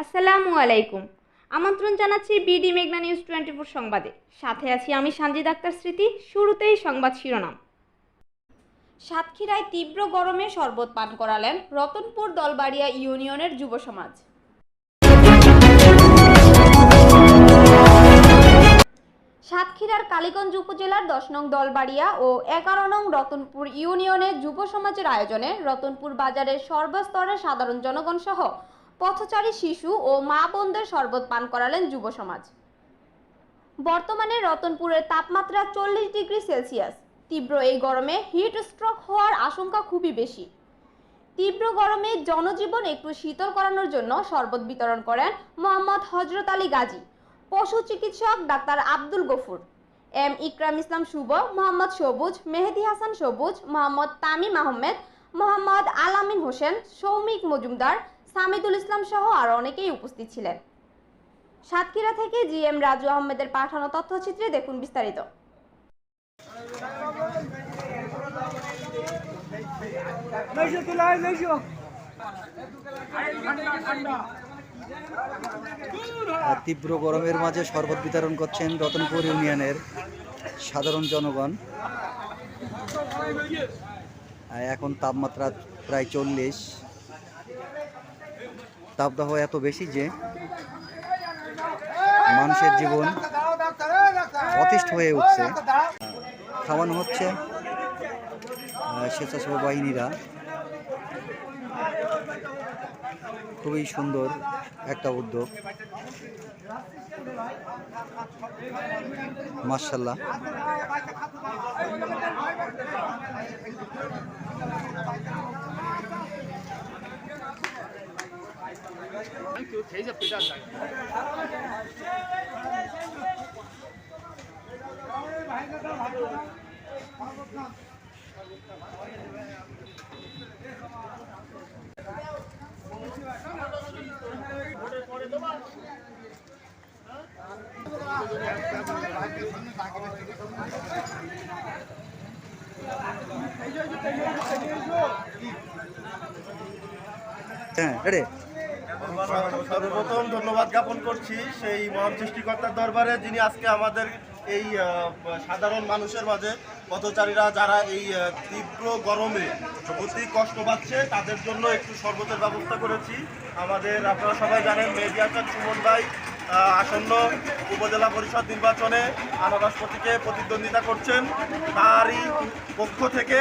আসসালামু আলাইকুম। আমন্ত্রণ জানাচ্ছি বিডি মেঘনা নিউজ টোয়েন্টি ফোর সংবাদে। সাথে আছি আমি সানজিদ আক্তার স্মৃতি, শুরুতেই সংবাদ শিরোনাম। সাতক্ষীরায় তীব্র গরমে শরবত পান করালেন রতনপুর দলবাড়িয়া ইউনিয়নের যুব সমাজ। সাতক্ষীরার কালীগঞ্জ উপজেলার দশ নং দলবাড়িয়া ও এগারো নং রতনপুর ইউনিয়নের যুব সমাজের আয়োজনে রতনপুর বাজারের সর্বস্তরের সাধারণ জনগণ সহ পথচারী শিশু ও মা বোনদের শরবত পান করালেন যুব সমাজ। বর্তমানে রতনপুরের তাপমাত্রা চল্লিশ ডিগ্রি সেলসিয়াস। তীব্র এই গরমে হিট স্ট্রোক হওয়ার আশঙ্কা খুবই বেশি। তীব্র গরমে জনজীবন একটু শীতল করানোর জন্য শরবত বিতরণ করেন মোহাম্মদ হজরত আলী গাজী, পশু চিকিৎসক ডাক্তার আব্দুল গফুর। এম ইকরাম ইসলাম শুভ, মোহাম্মদ সবুজ, মেহেদি হাসান সবুজ, মোহাম্মদ তামিম আহমেদ, মোহাম্মদ আলামিন হোসেন, সৌমিক মজুমদার সামিদুল ইসলাম সহ আরও অনেকেই উপস্থিত ছিলেন। সাতক্ষীরা থেকে জি এম রাজু আহমেদের পাঠানো তথ্যচিত্রে দেখুন বিস্তারিত। তীব্র গরমের মাঝে শরবত বিতরণ করছেন রতনপুর ইউনিয়নের সাধারণ জনগণ। এখন তাপমাত্রা প্রায় চল্লিশ। তাপদাহ এত বেশি যে মানুষের জীবন অতিষ্ঠ হয়ে উঠছে। খাওয়ানো হচ্ছে আহ, স্বেচ্ছাসেবক বাহিনীরা। খুবই সুন্দর একটা উদ্যোগ। মার্শাল্লাহ হ্যাঁ রে সর্বপ্রথম ধন্যবাদ জ্ঞাপন করছি সেই মহান সৃষ্টিকর্তার দরবারে, যিনি আজকে আমাদের এই সাধারণ মানুষের মাঝে পথচারীরা যারা এই তীব্র গরমে অতি কষ্ট পাচ্ছে, তাদের জন্য একটু শরবতের ব্যবস্থা করেছি। আমাদের আপনারা সবাই জানেন মেডিয়াটা সুমন ভাই আসন্ন উপজেলা পরিষদ নির্বাচনে আনারস প্রতীকে প্রতিদ্বন্দ্বিতা করছেন। তারই পক্ষ থেকে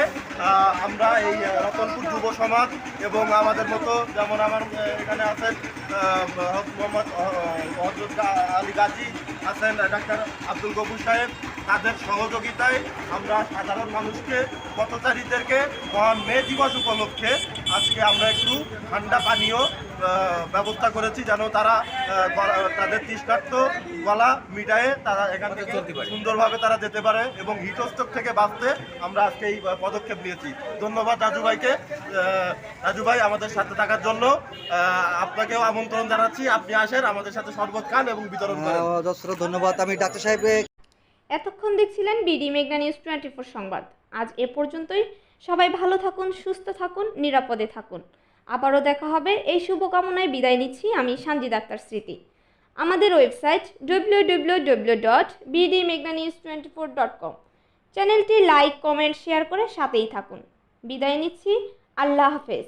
আমরা এই রতনপুর যুব সমাজ এবং আমাদের মতো যেমন আমার এখানে আছেন মোহাম্মদ হজরত আলী গাজী আছেন, ডাক্তার আব্দুল গফুর সাহেব, তাদের সহযোগিতায় আমরা সাধারণ মানুষকে, পথচারীদেরকে মহান মে দিবস উপলক্ষে আজকে আমরা একটু ঠান্ডা পানীয় ব্যবস্থা করেছি যেন তারা তাদের তৃষ্ণার্ত গলা মিটায়ে তারা এখান থেকে সুন্দরভাবে তারা যেতে পারে এবং হিটস্ট্রোক থেকে বাঁচতে আমরা আজকে এই পদক্ষেপ নিয়েছি। ধন্যবাদ রাজু ভাইকে। আহ, রাজু ভাই আমাদের সাথে থাকার জন্য আহ, আপনাকেও আমন্ত্রণ জানাচ্ছি। আপনি আসেন আমাদের সাথে শরবত খান এবং বিতরণ করেন। ধন্যবাদ। আমি ডাক্তার সাহেব এতক্ষণ দেখছিলেন বিডি মেঘনা নিউজ টোয়েন্টি ফোর সংবাদ। আজ এ পর্যন্তই। সবাই ভালো থাকুন, সুস্থ থাকুন, নিরাপদে থাকুন। আবারও দেখা হবে। এই শুভকামনায় বিদায় নিচ্ছি আমি সানজিদ আক্তার স্মৃতি। আমাদের website W W W dot twenty four dot com চ্যানেলটি লাইক, কমেন্ট, শেয়ার করে সাথেই থাকুন। বিদায় নিচ্ছি। আল্লাহ হাফেজ।